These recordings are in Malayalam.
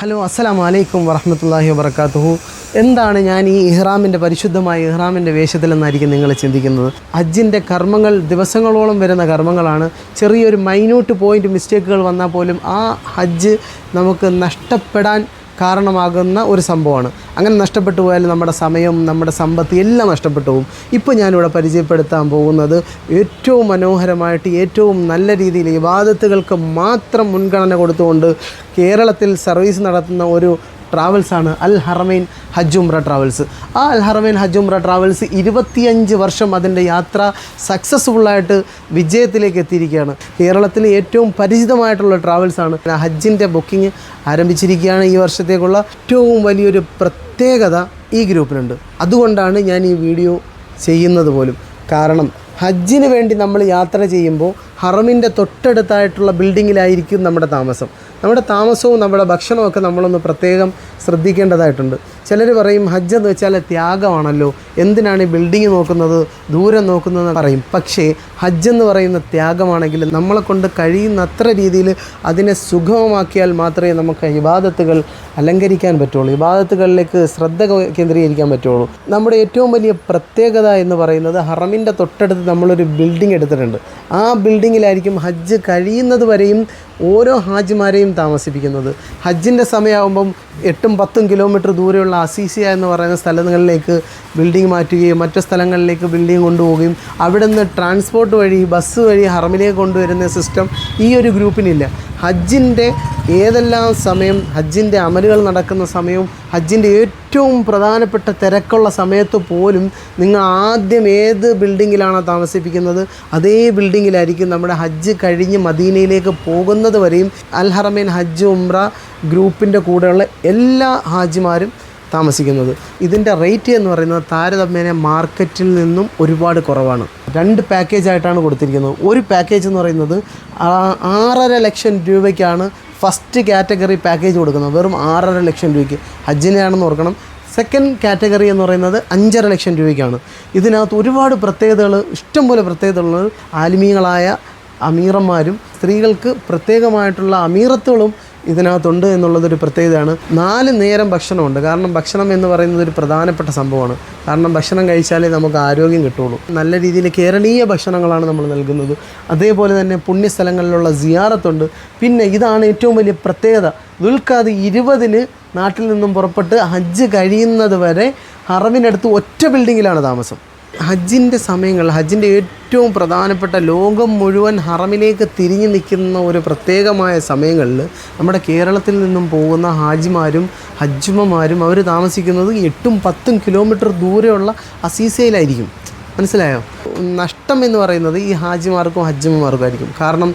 ഹലോ അസ്സലാമു വലൈക്കും വറഹമത്തല്ലാഹി വബർക്കാത്തുഹു എന്താണ് ഞാൻ ഈ ഇഹ്റാമിന്റെ പരിശുദ്ധമായ ഇഹ്റാമിന്റെ വേഷത്തിലെന്നായിരിക്കും നിങ്ങൾ ചിന്തിക്കുന്നത്? ഹജ്ജിന്റെ കർമ്മങ്ങൾ ദിവസങ്ങളോളം വരുന്ന കർമ്മങ്ങളാണ്. ചെറിയൊരു മൈന്യൂട്ട് പോയിന്റ് മിസ്റ്റേക്കുകൾ വന്നാൽ പോലും ആ ഹജ്ജ് നമുക്ക് നഷ്ടപ്പെടാൻ കാരണമാകുന്ന ഒരു സംഭവമാണ്. അങ്ങനെ നഷ്ടപ്പെട്ടു പോയാൽ നമ്മുടെ സമയം നമ്മുടെ സമ്പത്ത് എല്ലാം നഷ്ടപ്പെട്ടു പോകും. ഇപ്പോൾ ഞാനിവിടെ പരിചയപ്പെടുത്താൻ പോകുന്നത് ഏറ്റവും മനോഹരമായിട്ട് ഏറ്റവും നല്ല രീതിയിൽ ഇവാദത്തുകൾക്ക് മാത്രം മുൻഗണന കൊടുത്തുകൊണ്ട് കേരളത്തിൽ സർവീസ് നടത്തുന്ന ഒരു ട്രാവൽസാണ് അൽ ഹറമൈൻ ഹജ്ജുംറ ട്രാവൽസ് ആ അൽ ഹറമൈൻ ഹജ്ജുംറ ട്രാവൽസ് ഇരുപത്തിയഞ്ച് വർഷം അതിന്റെ യാത്ര സക്സസ്ഫുള്ളായിട്ട് വിജയത്തിലേക്ക് എത്തിയിരിക്കുകയാണ്. കേരളത്തിലെ ഏറ്റവും പരിചിതമായിട്ടുള്ള ട്രാവൽസാണ് ഹജ്ജിന്റെ ബുക്കിംഗ് ആരംഭിച്ചിരിക്കുകയാണ് ഈ വർഷത്തേക്കുള്ള ഏറ്റവും വലിയൊരു പ്രത്യേകത ഈ ഗ്രൂപ്പിനുണ്ട് അതുകൊണ്ടാണ് ഞാൻ ഈ വീഡിയോ ചെയ്യുന്നത് പോലും. കാരണം ഹജ്ജിന് വേണ്ടി നമ്മൾ യാത്ര ചെയ്യുമ്പോൾ ഹറമിന്റെ തൊട്ടടുത്തായിട്ടുള്ള ബിൽഡിങ്ങിലായിരിക്കും നമ്മുടെ താമസം. നമ്മുടെ താമസവും നമ്മുടെ ഭക്ഷണമൊക്കെ നമ്മളൊന്ന് പ്രത്യേകം ശ്രദ്ധിക്കേണ്ടതായിട്ടുണ്ട്. ചിലർ പറയും ഹജ്ജ് എന്ന് വെച്ചാൽ ത്യാഗമാണല്ലോ. എന്തിനാണ് ഈ ബിൽഡിങ് നോക്കുന്നത് ദൂരം നോക്കുന്നത് പറയും. പക്ഷേ ഹജ്ജ് എന്ന് പറയുന്ന ത്യാഗമാണെങ്കിൽ നമ്മളെ കൊണ്ട് കഴിയുന്നത്ര രീതിയിൽ അതിനെ സുഗമമാക്കിയാൽ മാത്രമേ നമുക്ക് ഇബാദത്തുകൾ അലങ്കരിക്കാൻ പറ്റുള്ളൂ. ഇബാദത്തുകളിലേക്ക് ശ്രദ്ധ കേന്ദ്രീകരിക്കാൻ പറ്റുള്ളൂ. നമ്മുടെ ഏറ്റവും വലിയ പ്രത്യേകത എന്ന് പറയുന്നത് ഹറമിന്റെ തൊട്ടടുത്ത് നമ്മളൊരു ബിൽഡിംഗ് എടുത്തിട്ടുണ്ട്. ആ ബിൽഡിങ്ങിലായിരിക്കും ഹജ്ജ് കഴിയുന്നത് വരെയും ഓരോ ഹാജിമാരെയും താമസിപ്പിക്കുന്നത്. ഹജ്ജിന്റെ സമയമാകുമ്പം എട്ടും പത്തും കിലോമീറ്റർ ദൂരെയുള്ള അസീസിയ എന്ന് പറയുന്ന സ്ഥലങ്ങളിലേക്ക് ബിൽഡിംഗ് മാറ്റുകയും മറ്റു സ്ഥലങ്ങളിലേക്ക് ബിൽഡിംഗ് കൊണ്ടുപോവുകയും അവിടെ നിന്ന് ട്രാൻസ്പോർട്ട് വഴി ബസ് വഴി ഹറമിലേക്ക് കൊണ്ടുവരുന്ന സിസ്റ്റം ഈ ഒരു ഗ്രൂപ്പിനില്ല. ഹജ്ജിന്റെ ഏതെല്ലാം സമയം ഹജ്ജിന്റെ അമലുകൾ നടക്കുന്ന സമയവും ഹജ്ജിന്റെ ഏറ്റവും പ്രധാനപ്പെട്ട തിരക്കുള്ള സമയത്ത് പോലും നിങ്ങൾ ആദ്യം ഏത് ബിൽഡിങ്ങിലാണോ താമസിപ്പിക്കുന്നത് അതേ ബിൽഡിങ്ങിലായിരിക്കും നമ്മുടെ ഹജ്ജ് കഴിഞ്ഞ് മദീനയിലേക്ക് പോകുന്നത് വരെയും അൽ ഹറമൈൻ ഹജ്ജ് ഉംറ ഗ്രൂപ്പിന്റെ കൂടെയുള്ള എല്ലാ ഹാജിമാരും താമസിക്കുന്നത്. ഇതിന്റെ റേറ്റ് എന്ന് പറയുന്നത് താരതമ്യേന മാർക്കറ്റിൽ നിന്നും ഒരുപാട് കുറവാണ്. രണ്ട് പാക്കേജ് ആയിട്ടാണ് കൊടുത്തിരിക്കുന്നത്. ഒരു പാക്കേജ് എന്ന് പറയുന്നത് ആറര ലക്ഷം രൂപയ്ക്കാണ് ഫസ്റ്റ് കാറ്റഗറി പാക്കേജ് കൊടുക്കുന്നത്. വെറും ആറര ലക്ഷം രൂപയ്ക്ക്. ഹജ്ജിനെയാണെന്ന് ഓർക്കണം. സെക്കൻഡ് കാറ്റഗറി എന്ന് പറയുന്നത് അഞ്ചര ലക്ഷം രൂപയ്ക്കാണ്. ഇതിനകത്ത് ഒരുപാട് പ്രത്യേകതകൾ ഇഷ്ടംപോലെ പ്രത്യേകതകളുള്ളത് ആലിമീകളായ അമീറന്മാരും സ്ത്രീകൾക്ക് പ്രത്യേകമായിട്ടുള്ള അമീറത്തുകളും ഇതിനകത്തുണ്ട് എന്നുള്ളതൊരു പ്രത്യേകതയാണ്. നാല് നേരം ഭക്ഷണമുണ്ട്. കാരണം ഭക്ഷണം എന്ന് പറയുന്നത് ഒരു പ്രധാനപ്പെട്ട സംഭവമാണ്. കാരണം ഭക്ഷണം കഴിച്ചാലേ നമുക്ക് ആരോഗ്യം കിട്ടുള്ളൂ. നല്ല രീതിയിൽ കേരളീയ ഭക്ഷണങ്ങളാണ് നമ്മൾ നൽകുന്നത്. അതേപോലെ തന്നെ പുണ്യസ്ഥലങ്ങളിലുള്ള സിയാറത്തുണ്ട്. പിന്നെ ഇതാണ് ഏറ്റവും വലിയ പ്രത്യേകത. ദുൽഖാദ് ഇരുപതിന് നാട്ടിൽ നിന്നും പുറപ്പെട്ട് ഹജ്ജ് കഴിയുന്നത് വരെ ഹറമിനടുത്ത് ഒറ്റ ബിൽഡിങ്ങിലാണ് താമസം. ഹജ്ജിന്റെ സമയങ്ങൾ ഹജ്ജിന്റെ ഏറ്റവും പ്രധാനപ്പെട്ട ലോകം മുഴുവൻ ഹറമിലേക്ക് തിരിഞ്ഞു നിൽക്കുന്ന ഒരു പ്രത്യേകമായ സമയങ്ങളിൽ നമ്മുടെ കേരളത്തിൽ നിന്നും പോകുന്ന ഹാജിമാരും ഹജ്ജുമ്മമാരും അവർ താമസിക്കുന്നത് എട്ടും പത്തും കിലോമീറ്റർ ദൂരെയുള്ള അസീസയിലായിരിക്കും. മനസ്സിലായോ? നഷ്ടം എന്ന് പറയുന്നത് ഈ ഹാജിമാർക്കും ഹജ്ജുമ്മമാർക്കും ആയിരിക്കും. കാരണം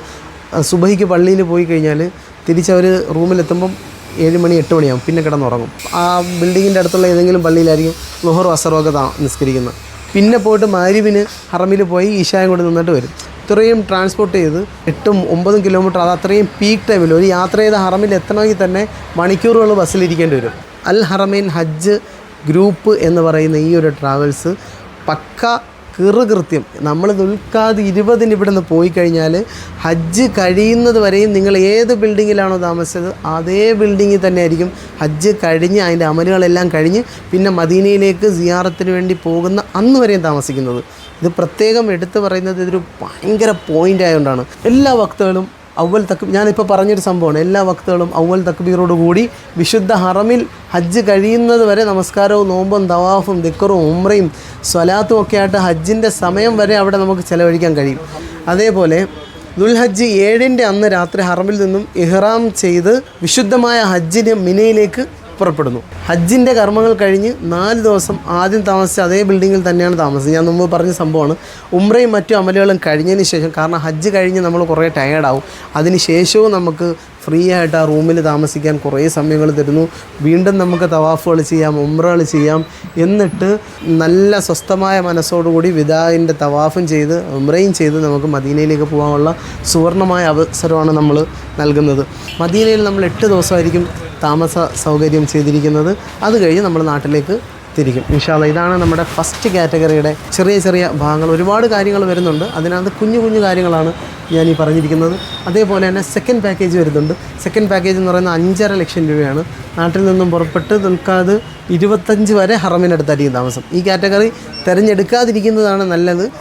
സുബഹിക്ക് പള്ളിയിൽ പോയി കഴിഞ്ഞാൽ തിരിച്ചവർ റൂമിലെത്തുമ്പം ഏഴ് മണി എട്ട് മണിയാകും പിന്നെ കിടന്നുറങ്ങും. ആ ബിൽഡിങ്ങിന്റെ അടുത്തുള്ള ഏതെങ്കിലും പള്ളിയിലായിരിക്കും ലുഹർ അസറൊക്കെ താ നിസ്കരിക്കുന്നത്. പിന്നെ പോയിട്ട് മാരിവിന് ഹറമിൽ പോയി ഈശായം കൊണ്ട് നിന്നിട്ട് വരും. ഇത്രയും ട്രാൻസ്പോർട്ട് ചെയ്ത് എട്ടും ഒമ്പതും കിലോമീറ്റർ അത് അത്രയും പീക്ക് ടൈമിൽ ഒരു യാത്ര ചെയ്ത ഹറമിൽ എത്തണമെങ്കിൽ തന്നെ മണിക്കൂറുകൾ ബസ്സിലിരിക്കേണ്ടി വരും. അൽ ഹറമൈൻ ഹജ്ജ് ഗ്രൂപ്പ് എന്ന് പറയുന്ന ഈ ഒരു ട്രാവൽസ് പക്ക കൃത്യം നമ്മൾ ദുൽഖാദ് ഇരുപതിന് ഇവിടെ നിന്ന് പോയി കഴിഞ്ഞാൽ ഹജ്ജ് കഴിയുന്നത് വരെയും നിങ്ങൾ ഏത് ബിൽഡിങ്ങിലാണോ താമസിച്ചത് അതേ ബിൽഡിങ്ങിൽ തന്നെ ആയിരിക്കും ഹജ്ജ് കഴിഞ്ഞ് അതിന്റെ അമലുകളെല്ലാം കഴിഞ്ഞ് പിന്നെ മദീനയിലേക്ക് സിയാറത്തിന് വേണ്ടി പോകുന്ന അന്ന് വരെയും താമസിക്കുന്നത്. ഇത് പ്രത്യേകം എടുത്തു പറയുന്നത് ഇതൊരു ഭയങ്കര പോയിന്റ് ആയതുകൊണ്ടാണ്. എല്ലാ വക്തകളും അവൽ തക്ക് ഞാനിപ്പോൾ പറഞ്ഞൊരു സംഭവമാണ്. എല്ലാ വക്തകളും അവൽ തക്ബീറോട് കൂടി വിശുദ്ധ ഹറമിൽ ഹജ്ജ് കഴിയുന്നത് വരെ നമസ്കാരവും നോമ്പും തവാഫും ദിക്കറും ഉമ്രയും സ്വലാത്തും ഒക്കെ ആയിട്ട് ഹജ്ജിന്റെ സമയം വരെ അവിടെ നമുക്ക് ചിലവഴിക്കാൻ കഴിയും. അതേപോലെ ദുൽഹജ്ജ് ഏഴിന്റെ അന്ന് രാത്രി ഹറമിൽ നിന്നും ഇഹ്റാം ചെയ്ത് വിശുദ്ധമായ ഹജ്ജിന് മിനയിലേക്ക് പുറപ്പെടുന്നു. ഹജ്ജിന്റെ കർമ്മങ്ങൾ കഴിഞ്ഞ് നാല് ദിവസം ആദ്യം താമസിച്ച അതേ ബിൽഡിങ്ങിൽ തന്നെയാണ് താമസിച്ചത് ഞാൻ മുമ്പ് പറഞ്ഞ സംഭവമാണ് ഉമ്രയും മറ്റു അമലുകളും കഴിഞ്ഞതിന് ശേഷം കാരണം ഹജ്ജ് കഴിഞ്ഞ് നമ്മൾ കുറേ ടയേർഡാവും അതിന് ശേഷവും നമുക്ക് ഫ്രീ ആയിട്ട് ആ റൂമിൽ താമസിക്കാൻ കുറേ സമയങ്ങൾ തരുന്നു. വീണ്ടും നമുക്ക് തവാഫുകൾ ചെയ്യാം ഉമ്രകൾ ചെയ്യാം എന്നിട്ട് നല്ല സ്വസ്ഥമായ മനസ്സോടുകൂടി വിദായിന്റെ തവാഫും ചെയ്ത് ഉമ്രയും ചെയ്ത് നമുക്ക് മദീനയിലേക്ക് പോകാനുള്ള സുവർണമായ അവസരമാണ് നമ്മൾ നൽകുന്നത്. മദീനയിൽ നമ്മൾ എട്ട് ദിവസമായിരിക്കും താമസ സൗകര്യം ചെയ്തിരിക്കുന്നത്. അത് കഴിഞ്ഞ് നമ്മൾ നാട്ടിലേക്ക് തിരിക്കും ഇൻഷാല്ല ഇതാണ് നമ്മുടെ ഫസ്റ്റ് കാറ്റഗറിയുടെ ചെറിയ ചെറിയ ഭാഗങ്ങൾ. ഒരുപാട് കാര്യങ്ങൾ വരുന്നുണ്ട്. അതിനകത്ത് കുഞ്ഞു കുഞ്ഞു കാര്യങ്ങളാണ് ഞാൻ ഈ പറഞ്ഞിരിക്കുന്നത്. അതേപോലെ തന്നെ സെക്കൻഡ് പാക്കേജ് വരുന്നുണ്ട്. സെക്കൻഡ് പാക്കേജ് എന്ന് പറയുന്നത് അഞ്ചര ലക്ഷം രൂപയാണ്. നാട്ടിൽ നിന്നും പുറപ്പെട്ട് നിൽക്കാതെ ഇരുപത്തഞ്ച് വരെ ഹറമിനടുത്തായിരിക്കും താമസം. ഈ കാറ്റഗറി തിരഞ്ഞെടുക്കാതിരിക്കുന്നതാണ് നല്ലത്.